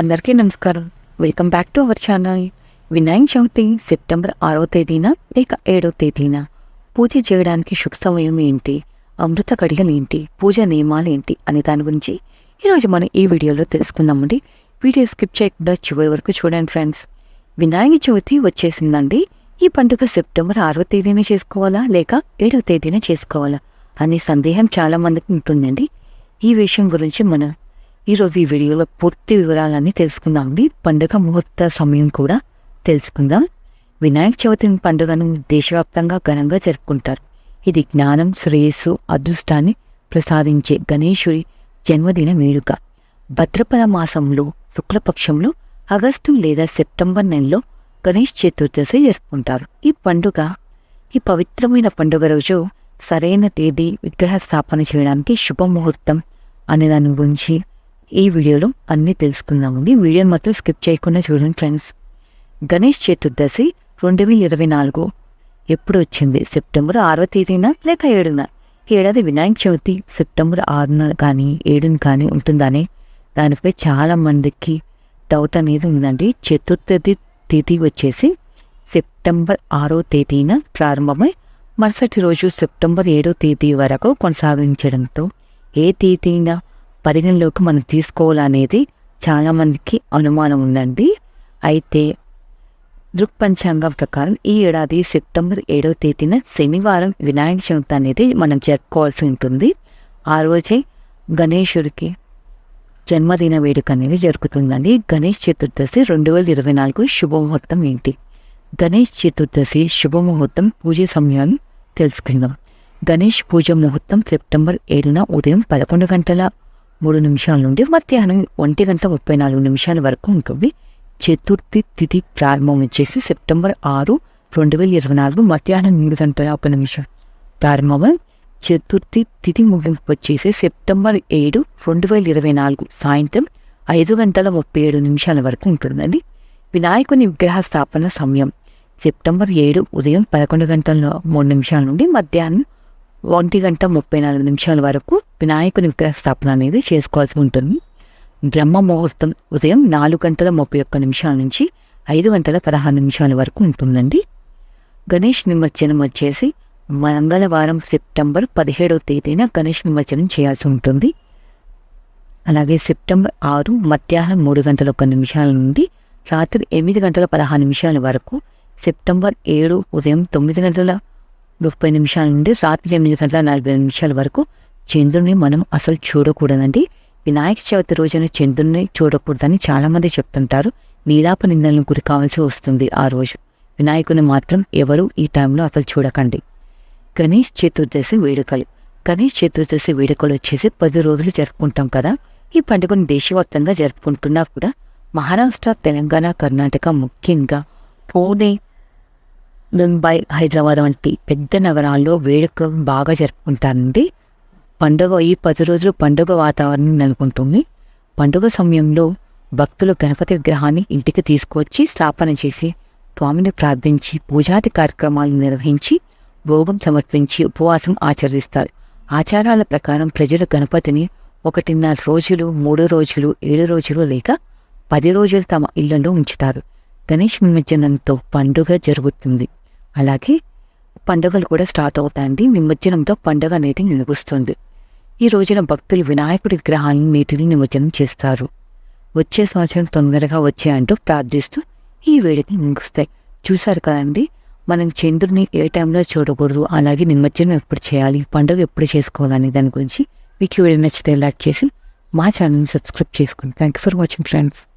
అందరికీ నమస్కారం. Welcome back to our channel Vinayaka Chavithi September ఆరో తేదీన లేక ఏడో తేదీన. పూజ చేయడానికి శుభ సమయం ఏంటి? అమృత కడిగలు ఏంటి? పూజ నియమాలు ఏంటి? అనే దాని గురించి ఈరోజు మనం ఈ వీడియోలో తెలుసుకుందామండి. వీడియో స్కిప్ చేయకుండా చివరి వరకు చూడండి ఫ్రెండ్స్. వినాయక చవితి వచ్చేసిందండి. ఈ పండుగ సెప్టెంబర్ ఆరో తేదీన చేసుకోవాలా లేక ఏడో తేదీన చేసుకోవాలా? అనే సందేహం చాలామందికి ఉంటుందండి. ఈ విషయం గురించి మనం ఈరోజు ఈ వీడియోలో పూర్తి వివరాలన్నీ తెలుసుకుందామండి పండుగ ముహూర్త సమయం కూడా తెలుసుకుందాం. వినాయక చవితి పండుగను దేశవ్యాప్తంగా ఘనంగా జరుపుకుంటారు. ఇది జ్ఞానం శ్రేయస్సు అదృష్టాన్ని ప్రసాదించే గణేశుడి జన్మదిన వేడుక. భద్రపద మాసంలో శుక్లపక్షంలో ఆగస్టు లేదా సెప్టెంబర్ నెలలో గణేష్ చతుర్దశి జరుపుకుంటారు. ఈ పండుగ ఈ పవిత్రమైన పండుగ రోజు సరైన తేదీ విగ్రహ స్థాపన చేయడానికి శుభముహూర్తం అనే దాని గురించి ఈ వీడియోలో అన్నీ తెలుసుకుందామండి వీడియోని మాత్రం స్కిప్ చేయకుండా చూడండి ఫ్రెండ్స్. గణేష్ చతుర్దశి రెండు వేల ఇరవై నాలుగు ఎప్పుడు వచ్చింది? సెప్టెంబర్ ఆరవ తేదీన లేక ఏడున? ఏడాది వినాయక చవితి సెప్టెంబర్ ఆరున కానీ ఏడున కానీ ఉంటుందని? దానిపై చాలా మందికి డౌట్ అనేది ఉందండి. చతుర్థది తేదీ వచ్చేసి సెప్టెంబర్ ఆరో తేదీన ప్రారంభమై మరుసటి రోజు సెప్టెంబర్ ఏడో తేదీ వరకు కొనసాగించడంతో ఏ తేదీన పరిగణలోకి మనం తీసుకోవాలనేది చాలామందికి అనుమానం ఉందండి. అయితే దృక్పంచాంగం ప్రకారం ఈ ఏడాది సెప్టెంబర్ ఏడవ తేదీన శనివారం వినాయక చవితి అనేది మనం జరుపుకోవాల్సి ఉంటుంది. ఆ రోజే గణేశుడికి జన్మదిన వేడుక అనేది జరుగుతుందండి. గణేష్ చతుర్దశి రెండు వేల ఇరవై నాలుగు శుభముహూర్తం ఏంటి? గణేష్ చతుర్దశి శుభముహూర్తం పూజ సమయాన్ని తెలుసుకుందాం. గణేష్ పూజ ముహూర్తం సెప్టెంబర్ ఏడున ఉదయం పదకొండు గంటల మూడు నిమిషాల నుండి మధ్యాహ్నం ఒంటి గంట ముప్పై నాలుగు నిమిషాల వరకు ఉంటుంది. చతుర్థి తిథి ప్రారంభం వచ్చేసి సెప్టెంబర్ ఆరు రెండు వేల ఇరవై నాలుగు మధ్యాహ్నం మూడు గంటల యాభై నిమిషం ప్రారంభమై చతుర్థి తిథి ముగింపు వచ్చేసి సెప్టెంబర్ ఏడు రెండు వేల ఇరవై నాలుగు సాయంత్రం ఐదు గంటల ముప్పై ఏడు నిమిషాల వరకు ఉంటుందండి. వినాయకుని విగ్రహ స్థాపన సమయం సెప్టెంబర్ ఏడు ఉదయం పదకొండు గంటల మూడు నిమిషాల నుండి మధ్యాహ్నం ఒంటి గంట ముప్పై నాలుగు నిమిషాల వరకు వినాయకుని విగ్రహ స్థాపన అనేది చేసుకోవాల్సి ఉంటుంది. బ్రహ్మ ముహూర్తం ఉదయం నాలుగు గంటల ముప్పై ఒక్క నిమిషాల నుంచి ఐదు గంటల పదహారు నిమిషాల వరకు ఉంటుందండి. గణేష్ నిమజ్జనం వచ్చేసి మంగళవారం సెప్టెంబర్ పదిహేడవ తేదీన గణేష్ నిమజ్జనం చేయాల్సి ఉంటుంది. అలాగే సెప్టెంబర్ ఆరు మధ్యాహ్నం మూడు గంటల ఒక్క నిమిషాల నుండి రాత్రి ఎనిమిది గంటల పదహారు నిమిషాల వరకు సెప్టెంబర్ ఏడు ఉదయం తొమ్మిది గంటల ముప్పై నిమిషాల నుండి రాత్రి ఎనిమిది గంటల నలభై నిమిషాల వరకు చంద్రుని మనం అసలు చూడకూడదండి. వినాయక చవితి రోజున చంద్రుని చూడకూడదని చాలామంది చెప్తుంటారు. నీలాప నిందలను గురి కావాల్సి వస్తుంది ఆ రోజు. వినాయకుని మాత్రం ఎవరు ఈ టైంలో అసలు చూడకండి. గణేష్ చతుర్దశి వేడుకలు. గణేష్ చతుర్దశి వేడుకలు వచ్చేసి పది రోజులు జరుపుకుంటాం కదా. ఈ పండుగను దేశవ్యాప్తంగా జరుపుకుంటున్నా కూడా మహారాష్ట్ర తెలంగాణ కర్ణాటక ముఖ్యంగా పూణే ముంబై హైదరాబాద్ వంటి పెద్ద నగరాల్లో వేడుక బాగా జరుపుకుంటారండి. పండుగ ఈ పది రోజులు పండుగ వాతావరణం నెలకొంటుంది. పండుగ సమయంలో భక్తులు గణపతి విగ్రహాన్ని ఇంటికి తీసుకువచ్చి స్థాపన చేసి స్వామిని ప్రార్థించి పూజాది కార్యక్రమాలు నిర్వహించి భోగం సమర్పించి ఉపవాసం ఆచరిస్తారు. ఆచారాల ప్రకారం ప్రజలు గణపతిని ఒకటిన్నర రోజులు మూడు రోజులు ఏడు రోజులు లేక పది రోజులు తమ ఇళ్ళలో ఉంచుతారు. గణేష్ నిమజ్జనంతో పండుగ జరుగుతుంది. అలాగే పండుగలు కూడా స్టార్ట్ అవుతాయండి. నిమజ్జనంతో పండుగ అనేది నిలుగుస్తుంది ఈ రోజున భక్తులు వినాయకుడి విగ్రహాలను నీటిని నిమజ్జనం చేస్తారు. వచ్చే సంవత్సరం తొందరగా వచ్చే అంటూ ప్రార్థిస్తూ ఈ వేడిని ముగుస్తాయి. చూశారు కదండి? మనం చంద్రుని ఏ టైంలో చూడకూడదు అలాగే నిమజ్జనం ఎప్పుడు చేయాలి పండుగ ఎప్పుడు చేసుకోవాలనే దాని గురించి మీకు వీడియో నచ్చితే లైక్ చేసి మా ఛానల్ని సబ్స్క్రైబ్ చేసుకోండి thank you for watching friends.